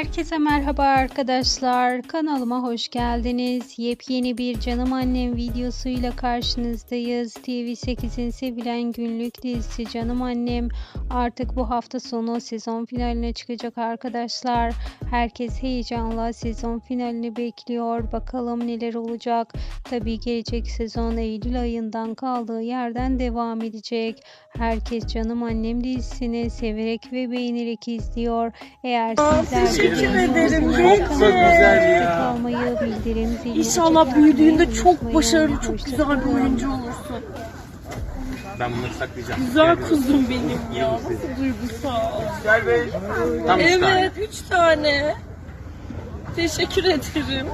Herkese merhaba arkadaşlar. Kanalıma hoş geldiniz. Yepyeni bir Canım Annem videosuyla karşınızdayız. TV8'in sevilen günlük dizisi Canım Annem artık bu hafta sonu sezon finaline çıkacak arkadaşlar. Herkes heyecanla sezon finalini bekliyor. Bakalım neler olacak. Tabii gelecek sezon Eylül ayından kaldığı yerden devam edecek. Herkes Canım Annem dizisini severek ve beğenerek izliyor. Eğer sizler teşekkür ederim. Çok güzel ya. İnşallah büyüdüğünde çok başarılı, çok güzel bir oyuncu olursun. Ben bunları saklayacağım. Güzel kuzum benim ya. Nasıl duygusal. Gel be. Tam üç tane. Evet, üç tane. Teşekkür ederim.